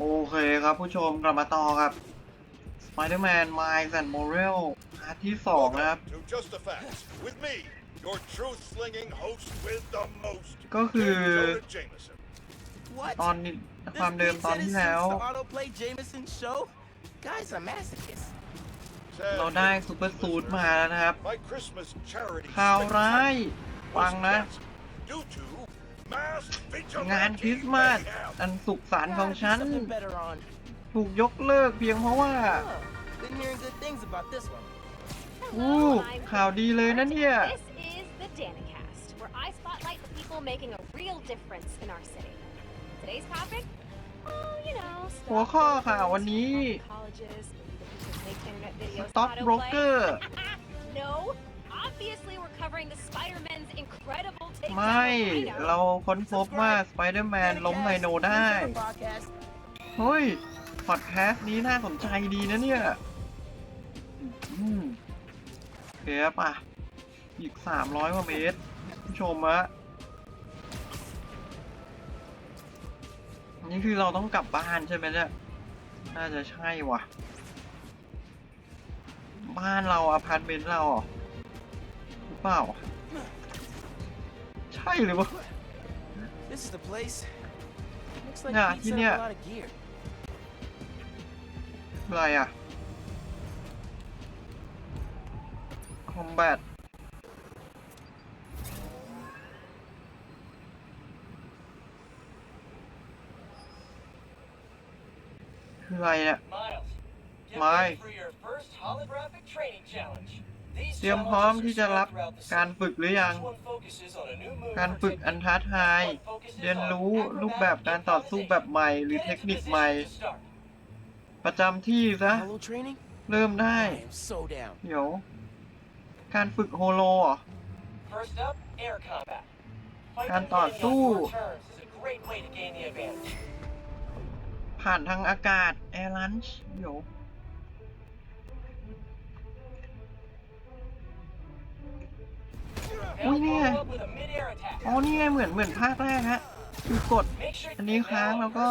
โอเคครับผู้ชมกลับมาต่อครับ Spider-Man Miles and Morales พาร์ทที่ 2 นะครับ To Just the Facts with me, your truth slinging host with the most. ก็คือ Jonah Jameson. What? ตอนนี้ความเดิมตอนที่แล้ว The autoplay Jameson show? Guy's a masochist. เราได้ซูเปอร์ซูทมาแล้วนะครับ My Christmas charity ข่าวร้าย was ฟังนะ งานคริสต์มาสอันสุขสันต์ของฉัน Something better on. ถูกยกเลิกเพียงเพราะว่า Oh, been hearing good things about this one. อู้ Hello, I'm ข่าวดีเลยนะเนี่ย This is the Danicast, where I spotlight the people making a real difference in our city. Today's topic? Oh, you know, หัวข้อข่าววันนี้ colleges, the people who make internet videos Stock autoplay. broker no, obviously we're covering the Spider-Man's incredible take. ไม่ เราค้นพบว่า Spider-Man ล้มไดโนได้ Podcast. เฮ้ย พอดแคสต์นี้น่าสนใจดีนะเนี่ย อืมโอเคป่ะ อีก 300กว่าเมตรผู้ชมอะนี่คือเราต้องกลับบ้านใช่ไหมเนี่ย น่าจะใช่ว่ะ บ้านเราอพาร์ตเมนต์เราเหรอหรือ เปล่า ใช่หรือเปล่า This is the place. Looks like Yeah, Pete you set know- up a lot of gear. อะไรอ่ะ combat คืออะไรเนี่ย Miles, get Miles. ready for your first holographic training challenge. เตรียมพร้อมที่จะรับการฝึกหรือยัง การฝึกอันท้าทาย เรียนรู้รูปแบบการต่อสู้แบบใหม่หรือเทคนิคใหม่ ประจำที่ซะ เริ่มได้ เดี๋ยว การฝึกโฮโลการต่อสู้ ผ่านทางอากาศแอร์ลันช์เดี๋ยว Now Oh, yeah. follow up with a mid-air attack. อ๋อนี่ไงเหมือนเหมือนภาคแรกฮะ คือกด อันนี้ค้างแล้วก็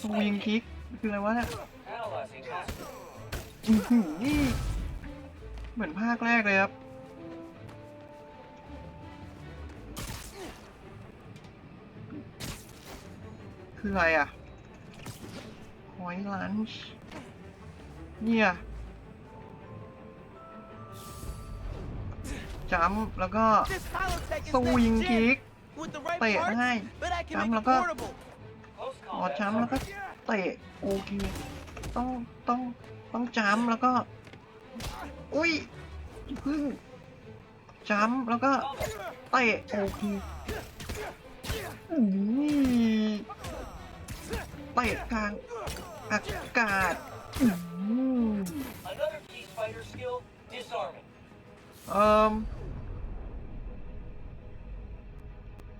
สวิงคิก คืออะไรวะเนี่ยอือหือนี่ เหมือนภาคแรกเลยครับคืออะไรอะหอยลันช์เนี่ย จัมป์แล้วก็ This holotech is สวิง next คิ gen. ก With the right เตะ parts, ให้ but I can Jump make it แล้วก็ portable. Close อ๋อ combat. จัมป์แล้วก็เตะโอเคต้องต้องต้องจัมป์แล้วก็ อุ้ยอย่าพึ่งจัมป์แล้วก็เตะโอเคอุ้ยเตะกลางอากาศอื้อหือ Another key fighter skill, disarming. เอ่ม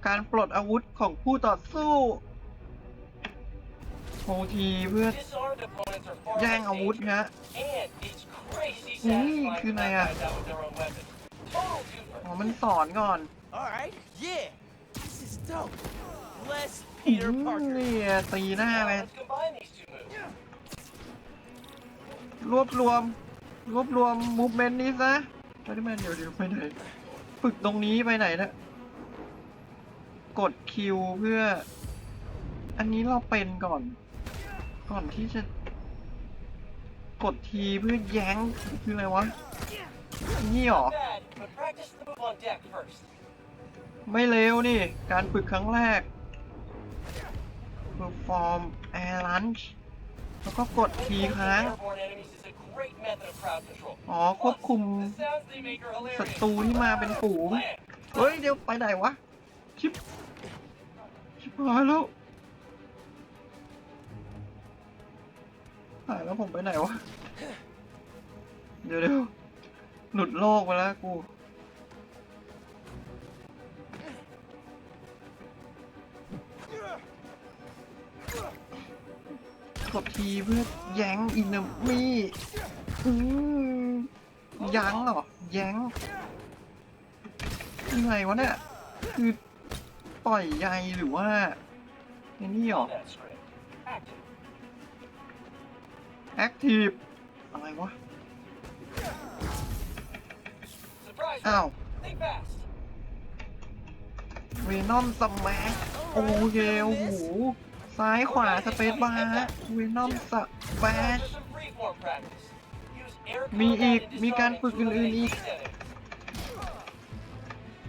การปลดอาวุธของผู้ต่อสู้โททีเพื่อ Disarmed opponents are far แย่ง less อาวุธ dangerous. ฮะ And it's crazy Mm, satisfying to คืออะไร knock อะ guys out with their own weapon. Total twofer. อ๋อมันสอนก่อน All right, yeah. This is dope. Bless อื Peter ม Parker. เนี่ยตีหน้า Now ไป let's combine these two moves. รวบรวม รวบรวมมูฟเมนต์นี้ซะ ไปที่แมนเดี๋ยวเดี๋ยวไปไหน ฝึกตรงนี้ไปไหนนะ กดคิวเพื่อ อันนี้เราเป็นก่อน ก่อนที่จะ กดทีเพื่อแย้งคืออะไรวะ นี่หรอ ไม่เร็วนี่ การฝึกครั้งแรก perform air lunge แล้วก็กดทีค้าง อ๋อควบคุมศัตรูที่มาเป็นฝูง เฮ้ย เดี๋ยวไปไหนวะ ชิบชิบหายแล้วหายแล้วผมไปไหนวะ เดี๋ยวเดี๋ยวหลุดโลกไปแล้วกูกดทีเพื่อแย้งอินเนมีอืม ยั้งเหรอ แย้งยังไงวะเนี่ย คือปล่อยใยหรือว่าไอ้นี่เหรอ That's great. active. แอคทีฟอะไรวะ อ้าวเวนอมสมัชโอเคโอ้โห ซ้ายขวาสเปซบาร์เวนอมสมัช มีอีก มีการฝึกอื่นอีก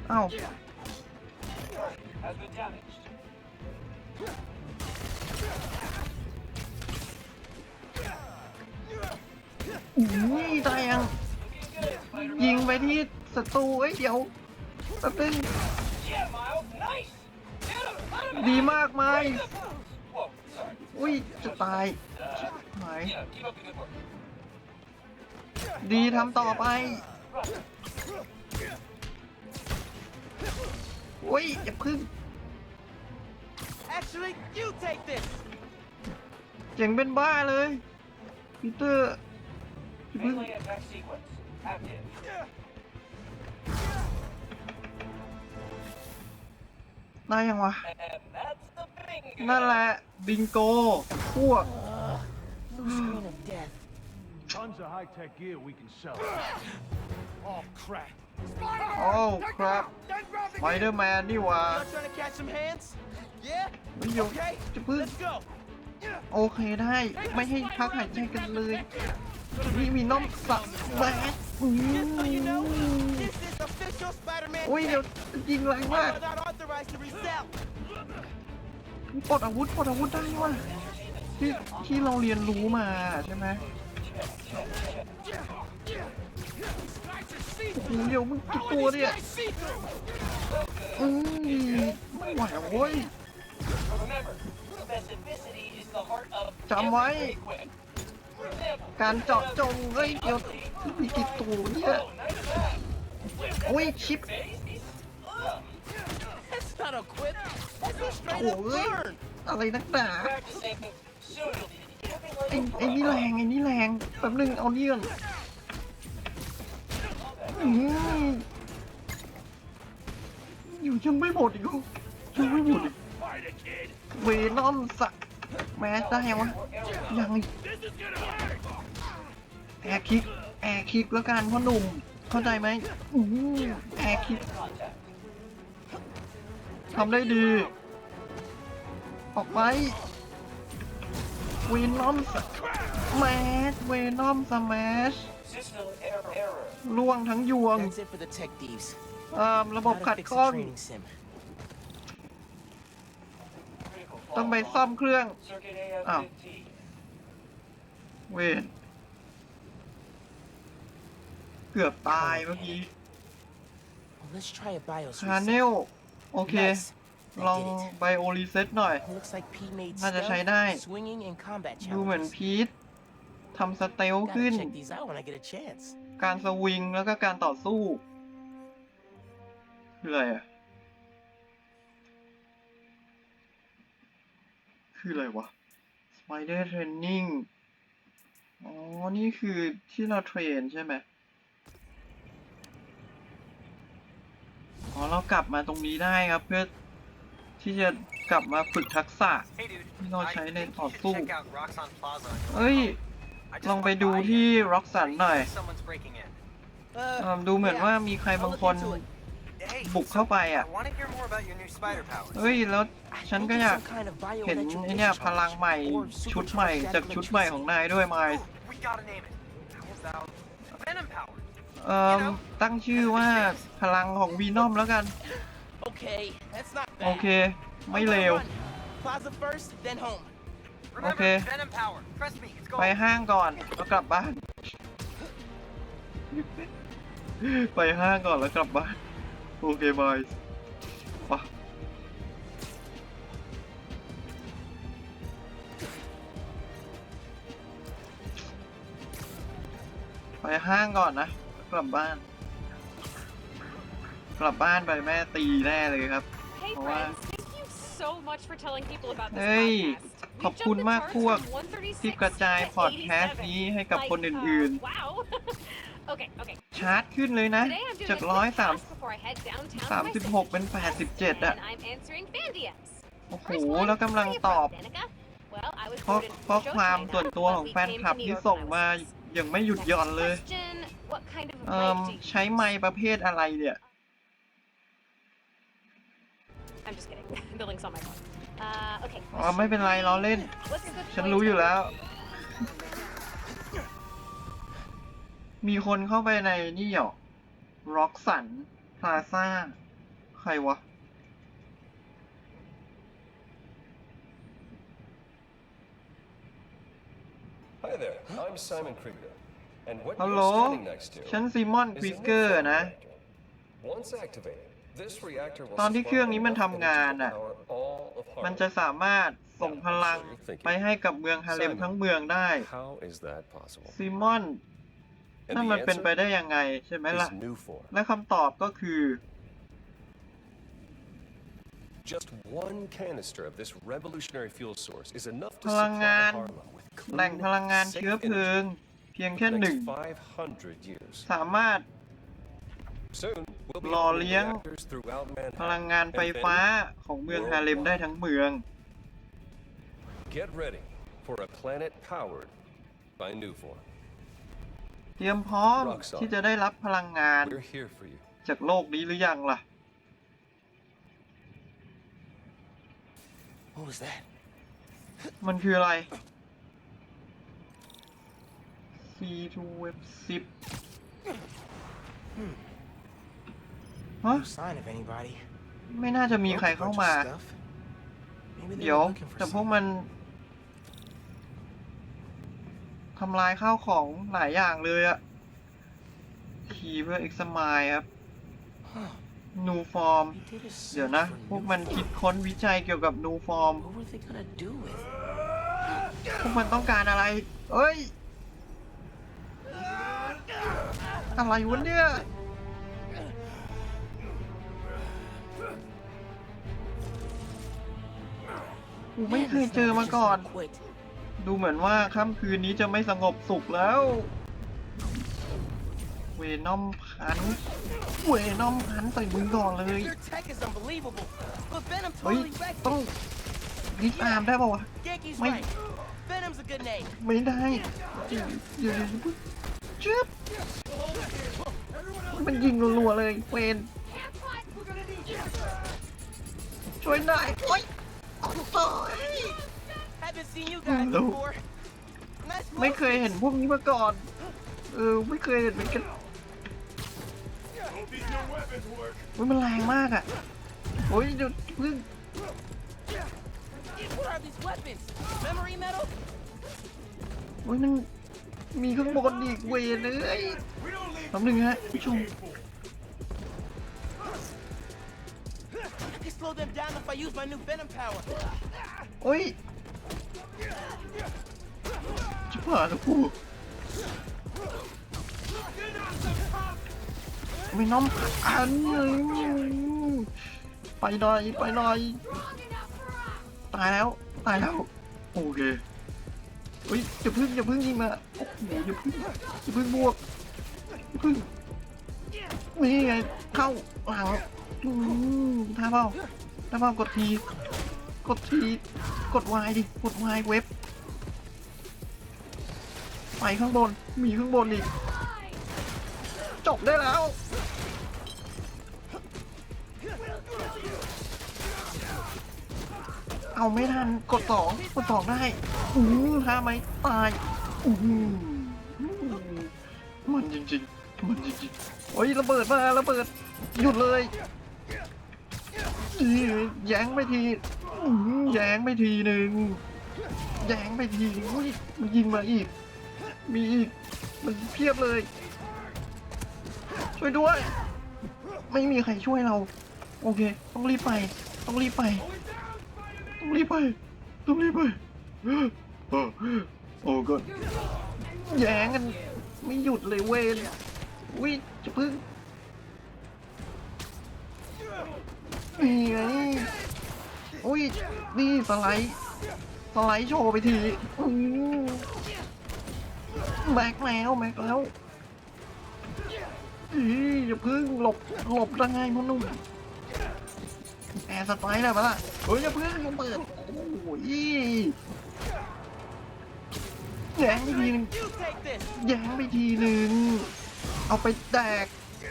เอ้าอี่ตายังยิงไปที่ศัตรูเอ้ยเดี๋ยวตะตึ้งดีมากไหมอุ้ยจะตายไหม ดีทำต่อไป Right. อุ้ยอย่าพึ่ง Actually, you take this. เจ๋งเป็นบ้าเลยปีเตอร์อย่าพึ่ง Melee attack sequence. Active. ได้ยังวะ And that's the bingo. นั่นแหละ บิงโก พวก No screen of death. Tons of high-tech gear we can sell. Oh crap. โอ้ครับไ p เดอร์แมนนี่หว่า Y'all trying to catch some hands? Yeah? ไม่ยก Okay. จะพึ่ง Let's go. โอเคได้ ไม่ให้พักหายใจกันเลย นี่มีน้องสับแบดอื Just so you know, ม this is official Spider-Man อุ้ย เดี๋ยว tech. ยิงแรงมาก I'm not authorized to resell. ปลดอาวุธปลดอาวุธได้ว่ะที่ที่เราเรียนรู้มาใช่ไหม เดี๋ยวมึงกี่ตัวเนี่ยอืมไม่ไหวโว้ยจำไว้ การเจาะจงเฮ้ยเดี๋ยวมีกี่ตัวเนี่ยโอ้ยชิปโอ้ยอะไรนักหนาไอ้ไอ้นี่แรงไอ้นี่แรงแป๊บนึงเอาเรื่อง อยู่ยังไม่หมดอีกยังไม่หมดอีกเวนอมสัก แมสได้ยังวะยังแอร์คิกแอร์คิกแล้วกันพ่อหนุ่มเข้าใจไหมแอร์คิกทำได้ดี ออกไปเวนอมสแมสเวนอมสแมช ล่วงทั้งยวง That's it for the tech thieves. เอ่อระบบ Gotta ขัด fix ข้อง the training sim. Critical ต้องไป fault ซ่อมเครื่อง Circuit Oh. AF15. เวนเกือบตายเมื่อกี้ Well, let's try a BIOS คาเนล reset. โอเค Nice. ลอง I did it. ไบโอรีเซ็ตหน่อย Looks like Pete made น่าจะใช้ stealth, ได้ swinging, and combat ดูเหมือน challenges. พีท ทำสเตลขึ้น Gotta check these out when I get a chance. การสวิงแล้วก็การต่อสู้คืออะไรอะ คืออะไรวะ Spider Training อ๋อ นี่คือที่เราเทรนใช่ไหมอ๋อ เรากลับมาตรงนี้ได้ครับเพื่อที่จะกลับมาฝึกทักษะ Hey dude, You know, I China think you or should Fu. check out Roxxon Plaza. on your เอ้ย phone. I just ลองไป walked ดู by ที่ and ร็อกสันหน่อย someone's breaking in. เอเอิ่มดูเหมือนว่ามีใครบางคน Hey, บุกเข้าไปอะ I want to hear more about your new spider powers. เฮ้ย แล้วฉันก็อยาก Some kind of เห็น bioelectric ไอเนี่ย discharge พลังใหม่ or ชุดใหม่ supercharged จากชุดใหม่ของนายด้วยไม Ooh, ล์ we gotta name it. How about Venom power? เอ่อตั้งชื่อว่าพลังของวีนอมแล้วกัน Okay, that's not โอ bad. เค ไม่ I'm เล gonna ว run. Plaza first, then home. Remember, Okay. Venom power. Trust me, it's ไป gold. ห้างก่อนแล้วกลับบ้าน ไปห้างก่อนแล้วกลับบ้าน โอเคบายปะไปห้างก่อนนะแล้วกลับบ้าน กลับบ้านไปแม่ตีแน่เลยครับ Hey Wow. friends, thank you so much for telling people about this เฮ้ย podcast. ขอบคุณมากพวกที่กระจายพอดแคสต์นี้ให้กับคนอื่นๆ wow okay okay ๆชาร์จขึ้นเลยนะ Today I'm doing จาก a ร้อย quick สาม task before I head downtown to สาม my สิบ city. หกเป็นแปดสิบเจ็ดอะ And I'm answering fan DMs. โอ้โห First one, แล้วกำลัง where are you ตอบ from, Danica? Well, I was เพราะ voted เพราะ Showtime ความส่วนตัว but ของ we แฟน came คลับ to New ที่ York ส่ง when I มา was six. ยังไม่หยุด Next หย่อนเลย question, what kind of เอ่อ mic do you ใช้ไม้ประเภทอะไรเนี่ย I'm just kidding. the link's on my phone. Uh, okay. อ๋อไม่เป็นไรล้อเล่น What's a good ฉัน point รู้อยู่ to- แล้ว มีคนเข้าไปในนี่หรอร็อกสันพลาซ่า ใครวะ Hi there, I'm Simon Krieger. And what ฮัลโหล you're standing next to ฉันซีมอน is ควิ a ก new เกอร์ fuel นะ reactor. Once activated, this reactor will ตอนที่เครื่องนี้มัน supply ทำงาน enough อะ energy to power all of มัน Harlem. จะสามารถส่งพลังไปให้กับเมืองฮาเลมทั้งเมืองได้ How is that possible? ซีมอน And นั่น the มันเป็นไป answer ได้ยังไงใช่ไหมล่ะ is new form. และคำตอบก็คือ Just one canister of this revolutionary fuel source is enough to พลัง supply งาน Harlem with แหล่ง clean, พลังงาน safe เชื้อเพลิง energy เพียง for แค่ the หนึ่ง next 500 years. สามารถ Soon, we'll be หล่อ opening เลี้ยง reactors throughout พลัง Manhattan. งานไฟ and then ฟ้าของเมืองฮาเลมได้ทั้งเมือง Get ready for a planet powered by new form. เตรียมพร้อม Rockstar ที่จะได้รับพลังงาน We're here for you. จากโลกนี้หรือยังล่ะ What was that? มันคืออะไร C2 Web 10 ฮะ No sign of anybody. ไม่น่าจะมีใคร Broke a เข้า bunch of มา stuff. Maybe they เดี๋ยว were looking for แต่พวก something. มันทำลายข้าวของหลายอย่างเลยอะคีย์เพื่อ examine ครับ Huh. new form They did a เดี๋ยว search นะ for พวก new มัน form. คิดค้นวิจัยเกี่ยวกับ new form What were they gonna do with it? พวกมันต้องการอะไร เอ้ย อะไรวะเนี่ย กูไม่เคยเจอมาก่อน ดูเหมือนว่าค่ำคืนนี้จะไม่สงบสุขแล้ว เวนอมพัน เวนอมพันใส่มึงก่อนเลย เฮ้ย totally wrecked ต้อง it. ดิสอาร์มได้ป่าวะ Yankee's Wait. right. Venom's a good name. ไม่ได้เดี๋ยวเดี๋ยวจึ๊บมันยิงรัวๆเลยเวนช่วยหน่อยโอ๊ย โอ๊ย Haven't seen you guys No. before. Nice ไม่เคย motion. เห็นพวกนี้มาก่อน เออ ไม่เคยเห็นเหมือนกัน Hope these new weapons work. อุ้ยมันแรงมากอะโอ้ยเดี๋ยวเพึ่ง What are these weapons? Memory metal? โอ้ยมันมีข้างบนอีกเวนเลย We don't leave แป๊บนึงฮะผู้ชม I slow them down if I use my new Venom power. โอ้ยจะผ่านแล้วกูไม่น้องอันไปหน่อยไปหน่อยตายแล้วตายแล้วโอเคเฮ้ยอย่าพึ่งอย่าพึ่งยิงมาโอ้โหอย่าพึ่งอย่าพึ่งบวกอย่าพึ่ง นี่ไงเข้าหลังอืมท่าเปล่าท่าเปล่ากดที กดที กดวายดิ กดวายเว็บ ไปข้างบน มีข้างบนอีก จบได้แล้วเอาไม่ทันกดสองกดสองได้อือท่าไหมตายอือมันจริงๆ มันจริงๆ โอ้ยระเบิดมาระเบิดหยุดเลยแยงไปทีแยงไปทีหนึ่งแยงไปทีอุ้ยมันยิงมาอีก มีอีกมันเพียบเลย ช่วยด้วย ไม่มีใครช่วยเรา โอเค ต้องรีบไป ต้องรีบไป ต้องรีบไป ต้องรีบไป โอ้ก็แยงกันไม่หยุดเลยเวน อุ้ยจะพึ่งนี่ไงอุ้ยนี่สไลด์สไลด์โชว์ไปทีแม็กแล้วแม็กแล้วอีอย่าพึ่งหลบหลบได้ไงพ่อหนุ่มแอร์สไตล์ได้ปะล่ะเฮ้ยอย่าพึ่งอย่าเปิดโอ้ยแย้งไปทีนึงแย้งไปทีหนึ่ง เอาไปแตก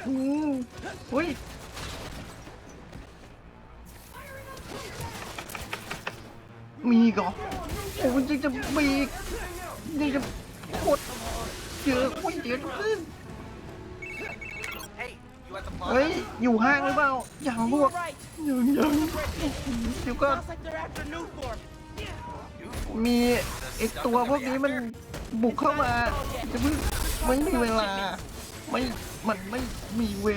อืมเฮ้ยมีกเหรอโอ้มันยังจะมีอีกยังจะโคตรเยอะโอ้ยเดี๋ยวจะขึ้นเฮ้ย อยู่ห้างหรือเปล่า อย่างพวกยังยังเดี๋ยวก็มีไอตัวพวกนี้มันบุกเข้ามา จะเพิ่งไม่มีเวลา ไม่มันไม่มีเว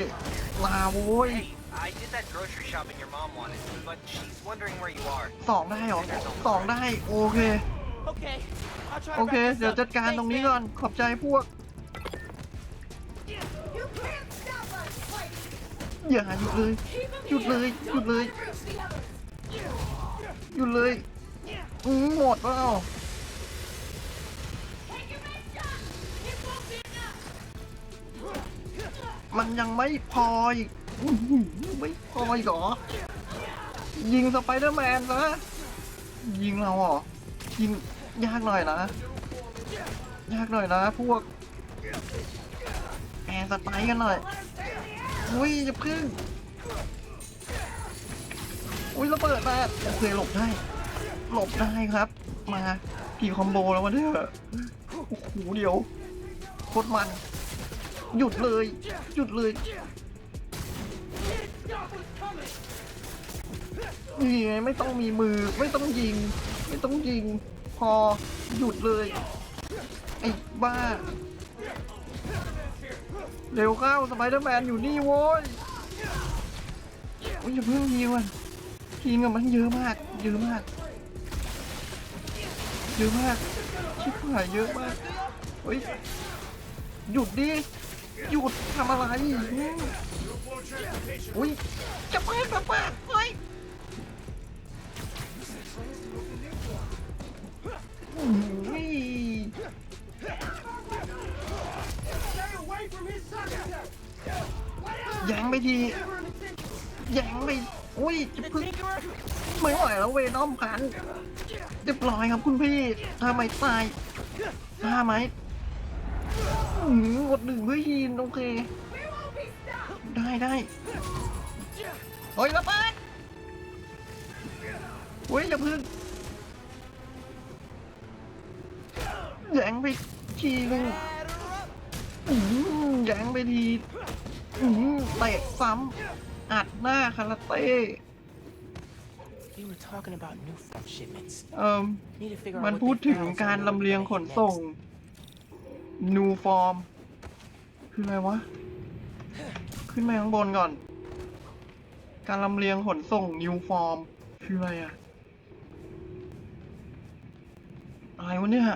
ลาโว้ย Hey, I did that grocery shopping your mom wanted, but she's wondering where you are. สองได้เหรอสองได้โอเค Okay, I'll try โอ to เค wrap this เดี๋ยว up. จัดการตรงนี้ Thanks, ก่อ man. นขอบใจพวกอย่าหยุดเลยหยุดเลยหยุดเลยหยุดเลยอืมหมดแล้ว มันยังไม่พออีกไม่พออีกเหรอ ยิงสไปเดอร์แมนซะยิงเราเหรอ ยิงยากหน่อยนะ ยากหน่อยนะ พวกแอร์สไปร์กันหน่อย อุ้ยจะพึ่ง อุ้ยระเบิดมาโอเคหลบได้ หลบได้ครับ มากี่คอมโบแล้ววะเนี่ยโอ้โหเดี๋ยวโคตรมัน หยุดเลย หยุดเลย นี่ไงไม่ต้องมีมือ ไม่ต้องยิง ไม่ต้องยิง พอ หยุดเลย ไอ้บ้า เร็วเข้าสไปเดอร์แมนอยู่นี่โว้ยโอ้ยอย่าเพิ่งยิวอะทีมกับมันเยอะมาก เยอะมาก เยอะมาก ชิบหายเยอะมาก เฮ้ย หยุดดิ หยุดทำอะไรอุ้ยจะเปิดจะเปิดเฮ้ยอุ้ยแยังไปทียังไปอุ้ยจะพึ่งไม่ไหวแล้วเวนอมพันเรียบร้อยครับคุณพี่ถ้าไม่ตายถ้าไหม หนึ่อกดหนึ่งเฮ้ยโอเค ได้ได้เฮ้ยระเบิดเฮ้ยอย่าพึ่งแยงไปทีนึงแยงไปทีเตะซ้ำอัดหน้าคาราเต้เออมันพูดถึงการลำเลียงขนส่ง new form คืออะไรวะ ขึ้นไปข้างบนก่อน การลำเลียงขนส่ง new form คืออะไรอะอะไรวะเนี่ย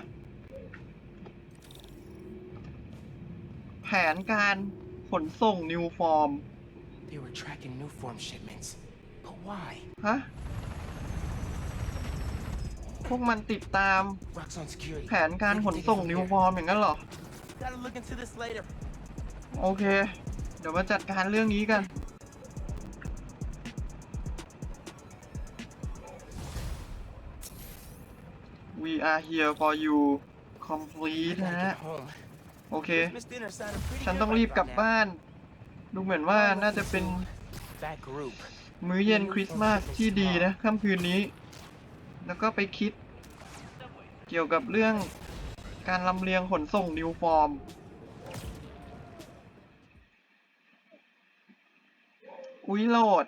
แผนการขนส่ง new form They were tracking new form shipments. But why? ฮะ พวกมันติดตาม Roxxon security. แผนการขนส่ง new form อย่างนั้นเหรอ Gotta look into this later. โอเค เดี๋ยวมาจัดการเรื่องนี้กัน We are here for you complete I นะ gotta ฮะ get home. โอเค Christmas dinner sounded pretty ฉัน good ต้อง right รีบกลับ about now. บ้าน ดูเหมือนว่าน่าจะเป็น That group. มื้อเย็นคริสต์มาสที่ดีนะค่ำคืนนี้ แล้วก็ไปคิด เกี่ยวกับเรื่องการลำเลียงขนส่งนิวฟอร์ม อุ้ยโหลด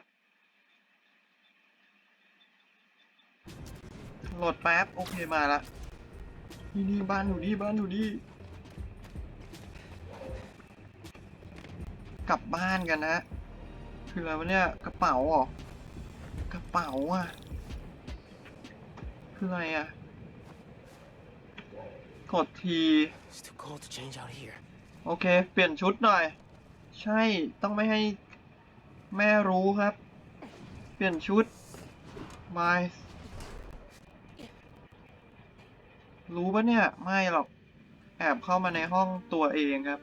โหลดแป๊บ โอเคมาละ นี่นี่บ้านอยู่นี่บ้านอยู่นี่กลับบ้านกันนะ คืออะไรวะเนี่ย กระเป๋าเหรอกระเป๋าอะ คืออะไรอะ กดที It's too cold to change out here. โอเค เปลี่ยนชุดหน่อย ใช่ ต้องไม่ให้แม่รู้ครับ เปลี่ยนชุดบายรู้ปะเนี่ย ไม่หรอก แอบเข้ามาในห้องตัวเองครับ